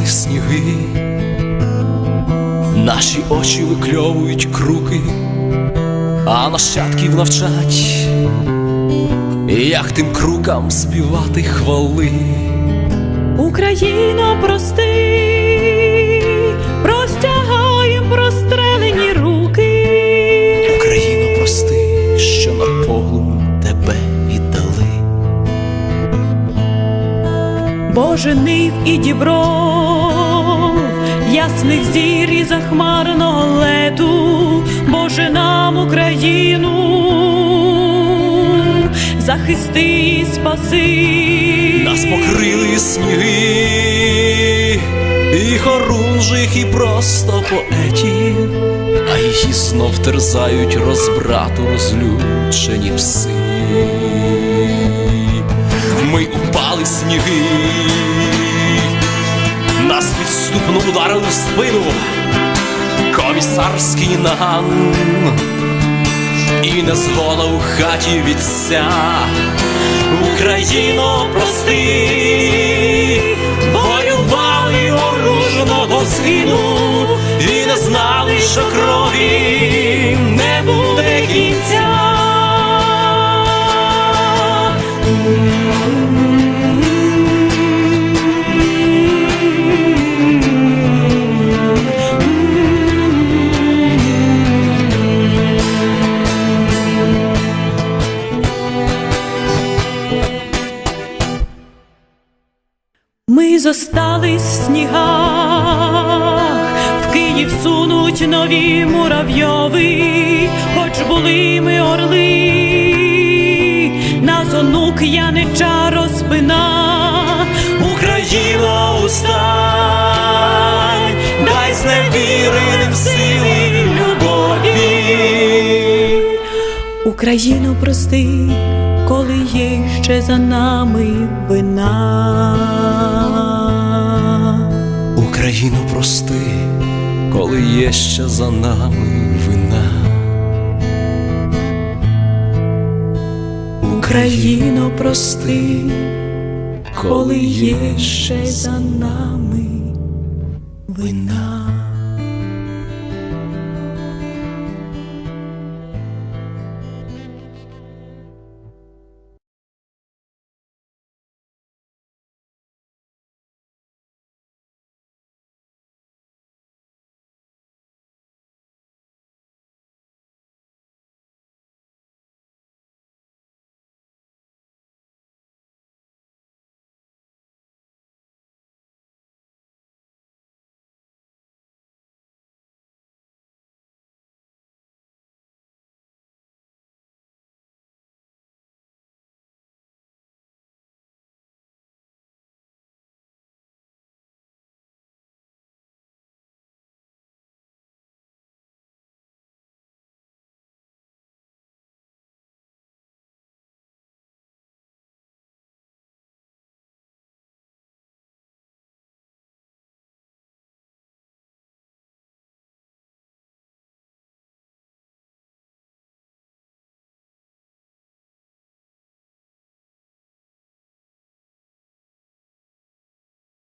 впали сніги, наші очі викльовують круки, а нащадків навчать, як тим крукам співати хвали. Україно прости. Боже нив і дібров, ясних зір і захмарного лету, Боже нам Україну, захисти і спаси. Нас покрили сніги, і хорунжих, і просто поетів, а її знов терзають розбрату розлючені пси. Ми упали сніги, ударили в спину, комісарський наган. І незгода у хаті відця Україно, прости, воювали оружного згину, і не знали, що крові не буде кінця. Зостались в снігах, в Київ сунуть нові муравйови, хоч були ми орли, нас онук янича розпина. Україно, устань, дай зневіреним сили любові. Україно, прости, коли є ще за нами вина. Україну прости, коли є ще за нами вина. Україно, прости, коли є ще за нами